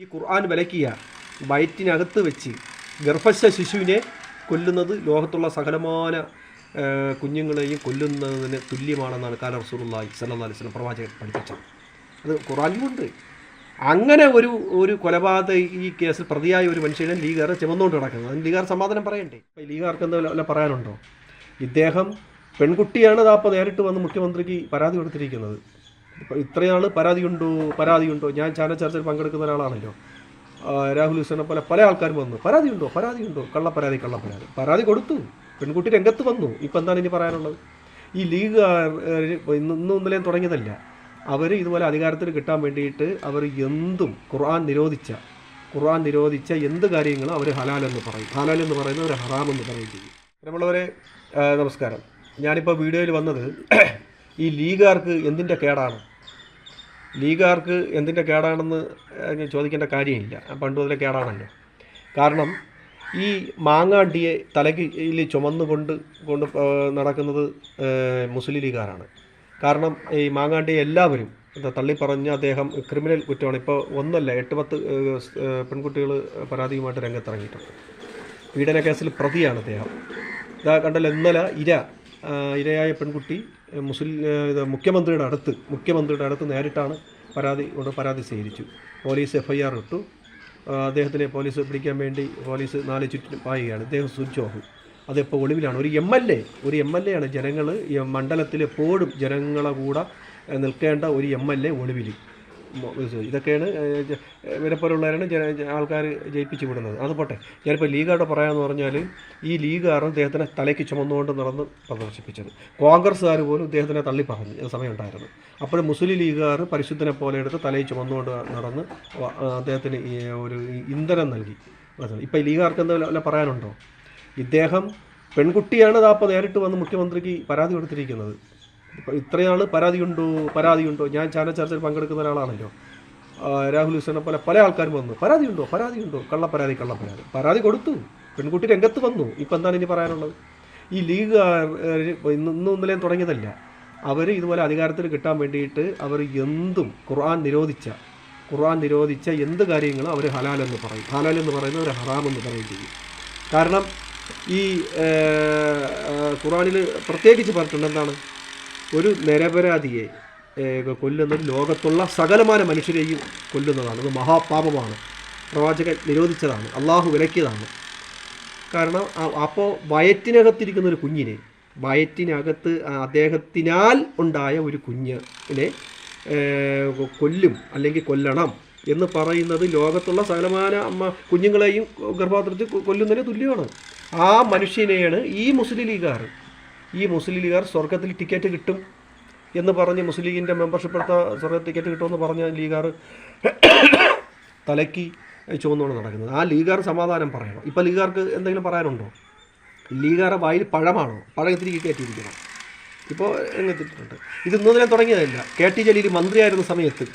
ഈ ഖുർആൻ വിലക്കിയ വയറ്റിനകത്ത് വെച്ച് ഗർഭസ്ഥ ശിശുവിനെ കൊല്ലുന്നത് ലോകത്തുള്ള സകലമാന കുഞ്ഞുങ്ങളെയും കൊല്ലുന്നതിന് തുല്യമാണെന്നാണ് കാല റസൂലുള്ളാഹി സല്ലല്ലാഹു അലൈഹി വസല്ലം പ്രവാചകൻ പഠിപ്പിച്ചത്. അത് ഖുറാനിലുണ്ട് അങ്ങനെ ഒരു ഒരു കൊലപാതക ഈ കേസിൽ പ്രതിയായ ഒരു മനുഷ്യനെ ലീഗാർ ചുമന്നുകൊണ്ട് കിടക്കുന്നത് അതിന് ലീഗാർ സമാധാനം പറയണ്ടേ? അപ്പോൾ ലീഗാർക്ക് എന്താ പറയാനുണ്ടോ? ഇദ്ദേഹം പെൺകുട്ടിയാണ് അതാപ്പോൾ നേരിട്ട് വന്ന് മുഖ്യമന്ത്രിക്ക് പരാതി കൊടുത്തിരിക്കുന്നത്. ഇപ്പം ഇത്രയാൾ പരാതിയുണ്ടോ? പരാതിയുണ്ടോ? ഞാൻ ചാനൽ ചർച്ചയിൽ പങ്കെടുക്കുന്ന ഒരാളാണല്ലോ. രാഹുൽ ഹുസൈനെ പോലെ പല ആൾക്കാരും വന്നു. പരാതിയുണ്ടോ? പരാതിയുണ്ടോ? കള്ളപ്പരാതി കള്ളപ്പരാതി. പരാതി കൊടുത്തു. പെൺകുട്ടി രംഗത്ത് വന്നു. ഇപ്പം എന്താണ് ഇനി പറയാനുള്ളത്? ഈ ലീഗ് ഇന്ന് ഇന്നും ഇന്നലെയും തുടങ്ങിയതല്ല. അവർ ഇതുപോലെ അധികാരത്തിൽ കിട്ടാൻ വേണ്ടിയിട്ട് അവർ എന്തും ഖുർആൻ നിരോധിച്ച ഖുർആൻ നിരോധിച്ച എന്ത് കാര്യങ്ങളും അവർ ഹലാലെന്ന് പറയും. ഹലാലെന്ന് പറയുന്നത് ഒരു ഹറാമെന്ന് പറയും ചെയ്യും. നമ്മളവരെ നമസ്കാരം. ഞാനിപ്പോൾ വീഡിയോയിൽ വന്നത് ഈ ലീഗുകാർക്ക് എന്തിന്റെ കേടാണ്? ലീഗുകാർക്ക് എന്തിന്റെ കേടാണെന്ന് ചോദിക്കേണ്ട കാര്യമില്ല. പണ്ട് മുതലേ കേടാണല്ലോ. കാരണം ഈ മാങ്ങാണ്ടിയെ തലയിൽ ചുമന്നുകൊണ്ട് കൊണ്ട് നടക്കുന്നത് മുസ്ലിം ലീഗുകാരാണ് കാരണം ഈ മാങ്ങാണ്ടിയെ എല്ലാവരും തള്ളിപ്പറഞ്ഞ് അദ്ദേഹം ക്രിമിനൽ കുറ്റമാണ്. ഇപ്പോൾ ഒന്നല്ല എട്ട് പത്ത് പെൺകുട്ടികൾ പരാതിയുമായിട്ട് രംഗത്തിറങ്ങിയിട്ടുണ്ട്. പീഡന കേസിൽ പ്രതിയാണ് അദ്ദേഹം. ഇതാ കണ്ടല്ലോ ഇന്നലെ ഇര ഇരയായ പെൺകുട്ടി മുസ്ലിം ഇത് മുഖ്യമന്ത്രിയുടെ അടുത്ത് മുഖ്യമന്ത്രിയുടെ അടുത്ത് നേരിട്ടാണ് പരാതി കൊണ്ട് പരാതി സ്വീകരിച്ചു പോലീസ് എഫ്ഐആർ ഇട്ടു. അദ്ദേഹത്തിനെ പോലീസ് പിടിക്കാൻ വേണ്ടി പോലീസ് നാല് ചുറ്റിനും പായുകയാണ്. ഇദ്ദേഹം സ്വിച്ച് ഓഫ് അതിപ്പോൾ ഒളിവിലാണ്. ഒരു എം എൽ എ ഒരു എം എൽ എ ആണ് ജനങ്ങൾ മണ്ഡലത്തിൽ എപ്പോഴും ജനങ്ങളെ കൂടെ നിൽക്കേണ്ട ഒരു എം എൽ എ ഒളിവിൽ മൊ- ഇത് ഇതൊക്കെയാണ് ഇവരെ പോലുള്ളവരാണ് ആൾക്കാർ ജയിപ്പിച്ച് വിടുന്നത്. അത് പോട്ടെ. ഞാനിപ്പോൾ ലീഗായിട്ട് പറയാമെന്ന് പറഞ്ഞാൽ ഈ ലീഗാണ് അദ്ദേഹത്തിനെ തലയ്ക്ക് ചുമന്നുകൊണ്ട് നടന്ന് പ്രദർശിപ്പിച്ചത്. കോൺഗ്രസ്സുകാർ പോലും ഇദ്ദേഹത്തിനെ തള്ളി പറഞ്ഞു. സമയം സമയമുണ്ടായിരുന്നു. അപ്പോൾ മുസ്ലിം ലീഗുകാർ പരിശുദ്ധനെ പോലെ എടുത്ത് തലയിൽ ചുമന്നുകൊണ്ട് നടന്ന് അദ്ദേഹത്തിന് ഒരു ഇന്ധനം നൽകി. ഇപ്പോൾ ഈ ലീഗാർക്ക് എന്താ വല്ല പറയാനുണ്ടോ? ഇദ്ദേഹം പെൺകുട്ടിയാണ് താപ്പോൾ നേരിട്ട് വന്ന് മുഖ്യമന്ത്രിക്ക് പരാതി കൊടുത്തിരിക്കുന്നത്. ഇപ്പം ഇത്രയാൾ പരാതിയുണ്ടോ? പരാതിയുണ്ടോ? ഞാൻ ചാനൽ ചർച്ചയിൽ പങ്കെടുക്കുന്ന ഒരാളാണല്ലോ. രാഹുൽ ഹുസൈനെ പോലെ പല ആൾക്കാരും വന്നു. പരാതിയുണ്ടോ? പരാതിയുണ്ടോ? കള്ളപ്പരാതി കള്ളപ്പരാതി. പരാതി കൊടുത്തു. പെൺകുട്ടി രംഗത്ത് വന്നു. ഇപ്പം എന്താണ് ഇനി പറയാനുള്ളത്? ഈ ലീഗ് ഇന്ന് ഇന്നും ഇന്നലെയും തുടങ്ങിയതല്ല. അവർ ഇതുപോലെ അധികാരത്തിൽ കിട്ടാൻ വേണ്ടിയിട്ട് അവർ എന്തും ഖുർആൻ നിരോധിച്ച ഖുർആൻ നിരോധിച്ച എന്ത് കാര്യങ്ങളും അവർ ഹലാലെന്ന് പറയും. ഹലാലെന്ന് പറയുന്നത് അവർ ഹറാമെന്ന് പറയും ചെയ്യും. കാരണം ഈ ഖുറാനിൽ പ്രത്യേകിച്ച് പറഞ്ഞിട്ടുണ്ട് എന്താണ് ഒരു നിരപരാധിയെ കൊല്ലുന്നത് ലോകത്തുള്ള സകലമാന മനുഷ്യരെയും കൊല്ലുന്നതാണ്. അത് മഹാപാപമാണ്. പ്രവാചകൻ നിരോധിച്ചതാണ്. അള്ളാഹു വിലക്കിയതാണ്. കാരണം അപ്പോൾ വയറ്റിനകത്തിരിക്കുന്ന ഒരു കുഞ്ഞിനെ വയറ്റിനകത്ത് അദ്ദേഹത്തിനാൽ ഉണ്ടായ ഒരു കുഞ്ഞിനെ കൊല്ലും അല്ലെങ്കിൽ കൊല്ലണം എന്ന് പറയുന്നത് ലോകത്തുള്ള സകലമാന അമ്മ കുഞ്ഞുങ്ങളെയും ഗർഭപാത്രത്തിൽ കൊല്ലുന്നതിന് തുല്യമാണ്. ആ മനുഷ്യനെയാണ് ഈ മുസ്ലിം ലീഗുകാർ ഈ മുസ്ലിം ലീഗുകാർ സ്വർഗത്തിൽ ടിക്കറ്റ് കിട്ടും എന്ന് പറഞ്ഞ് മുസ്ലിം ലീഗിന്റെ മെമ്പർഷിപ്പ് എടുത്ത സ്വർഗ ടിക്കറ്റ് കിട്ടുമെന്ന് പറഞ്ഞ ലീഗുകാർ തലയ്ക്ക് ചുവന്നുകൊണ്ട് നടക്കുന്നത്. ആ ലീഗുകാർ സമാധാനം പറയണം. ഇപ്പോൾ ലീഗുകാർക്ക് എന്തെങ്കിലും പറയാനുണ്ടോ? ലീഗുകാരുടെ വായിൽ പഴമാണോ? പഴം ഇത്തിരി കയറ്റിയിരിക്കണം ഇപ്പോൾ എങ്ങെത്തിയിട്ടുണ്ട് ഇത് ഇന്നലെ തുടങ്ങിയതല്ല. കെ ടി ജലീൽ മന്ത്രിയായിരുന്ന സമയത്ത്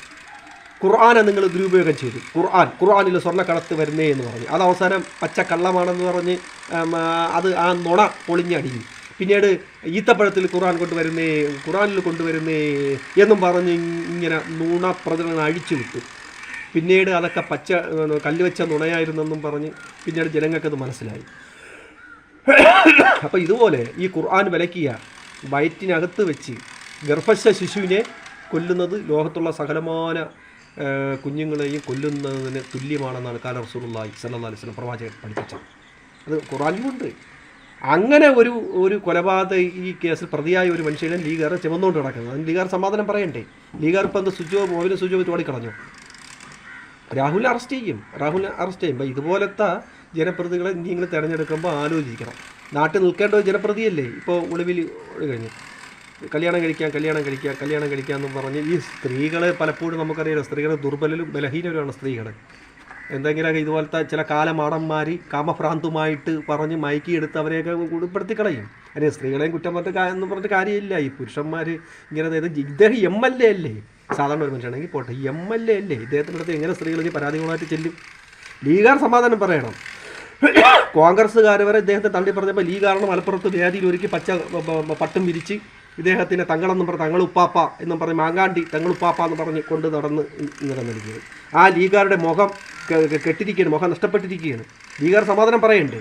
ഖുർആാനെ നിങ്ങൾ ദുരുപയോഗം ചെയ്തു. ഖുർആൻ ഖുർആനിൽ സ്വർണക്കടത്ത് വരുന്നേ എന്ന് പറഞ്ഞു. അത് അവസാനം പച്ച കള്ളമാണെന്ന് പറഞ്ഞ് അത് ആ നുണ പൊളിഞ്ഞടിഞ്ഞു. പിന്നീട് ഈത്തപ്പഴത്തിൽ ഖുറാൻ കൊണ്ടുവരുന്നേ ഖുറാനിൽ കൊണ്ടുവരുന്നേ എന്നും പറഞ്ഞ് ഇങ്ങനെ നുണ പ്രചരണം അഴിച്ചു വിട്ടു. പിന്നീട് അതൊക്കെ പച്ച കല്ലുവെച്ച കല്ല് വെച്ച നുണയായിരുന്നെന്നും പറഞ്ഞ് പിന്നീട് ജനങ്ങൾക്കത് മനസ്സിലായി. അപ്പോൾ ഇതുപോലെ ഈ ഖുർആൻ വിലക്കിയ വയറ്റിനകത്ത് വെച്ച് ഗർഭശ ശിശുവിനെ കൊല്ലുന്നത് ലോകത്തുള്ള സകലമാന കുഞ്ഞുങ്ങളെയും കൊല്ലുന്നതിന് തുല്യമാണെന്നാണ് കാല റസൂലുള്ളാഹി സല്ലല്ലാഹു അലൈഹി വസല്ലം പ്രവാചകൻ പഠിപ്പിച്ചത്. അത് ഖുറാനിലുണ്ട് അങ്ങനെ ഒരു ഒരു കൊലപാതക ഈ കേസിൽ പ്രതിയായ ഒരു മനുഷ്യനെ ലീഗർ ചുമന്നുകൊണ്ട് കിടക്കുന്നത് അതിന് ലീഗാർ സമാധാനം പറയണ്ടേ? ലീഗാർ ഇപ്പം എന്ത് സുജോ മോവിനെ സുജോ തോടിക്കളഞ്ഞു രാഹുൽ അറസ്റ്റ് ചെയ്യും. രാഹുലിനെ അറസ്റ്റ് ചെയ്യുമ്പോൾ ഇതുപോലത്തെ ജനപ്രതികളെ നിങ്ങൾ തിരഞ്ഞെടുക്കുമ്പോൾ ആലോചിക്കണം. നാട്ടിൽ നിൽക്കേണ്ട ഒരു ജനപ്രതിയല്ലേ ഇപ്പോൾ ഒളിവിൽ കഴിഞ്ഞു. കല്യാണം കഴിക്കാം കല്യാണം കഴിക്കാം കല്യാണം കഴിക്കാം എന്ന് പറഞ്ഞ് ഈ സ്ത്രീകളെ പലപ്പോഴും നമുക്കറിയാം സ്ത്രീകളെ ദുർബലരും ബലഹീനരുമാണ് സ്ത്രീകൾ എന്തെങ്കിലുമൊക്കെ ഇതുപോലത്തെ ചില കാലമാടന്മാർ കാമഭ്രാന്തുമായിട്ട് പറഞ്ഞ് മയക്കിയെടുത്ത് അവരെയൊക്കെ ഉൾപ്പെടുത്തി കളയും അല്ലെ? സ്ത്രീകളെയും കുറ്റം പറഞ്ഞിട്ട് എന്ന് പറഞ്ഞിട്ട് കാര്യമില്ല. ഈ പുരുഷന്മാർ ഇങ്ങനെ അതായത് ഇദ്ദേഹം എം എൽ എ അല്ലേ? സാധാരണ ഒരു മനുഷ്യനാണെങ്കിൽ പോട്ടെ എം എൽ എ അല്ലേ? ഇദ്ദേഹത്തിന്റെ അടുത്ത് എങ്ങനെ സ്ത്രീകൾ ഈ പരാതികളുമായിട്ട് ചെല്ലും? ലീഗാർ സമാധാനം പറയണം. കോൺഗ്രസ്സുകാർ വരെ ഇദ്ദേഹത്തെ തള്ളി പറഞ്ഞപ്പോൾ ലീഗാറിന് മലപ്പുറത്ത് വേദിയിൽ ഒരുക്കി പച്ച പട്ടും വിരിച്ച് ഇദ്ദേഹത്തിനെ തങ്ങളെന്നും പറഞ്ഞ് തങ്ങളുപ്പാപ്പ എന്നും പറഞ്ഞ് മാങ്ങാണ്ടി തങ്ങളുപ്പാപ്പ എന്ന് പറഞ്ഞ് കൊണ്ട് നടന്ന് നിലനിൽക്കുന്നത് ആ ലീഗാരുടെ മുഖം കെട്ടിരിക്കുകയാണ് മുഖം നഷ്ടപ്പെട്ടിരിക്കുകയാണ്. ലീഗാർ സമാധാനം പറയുന്നുണ്ട്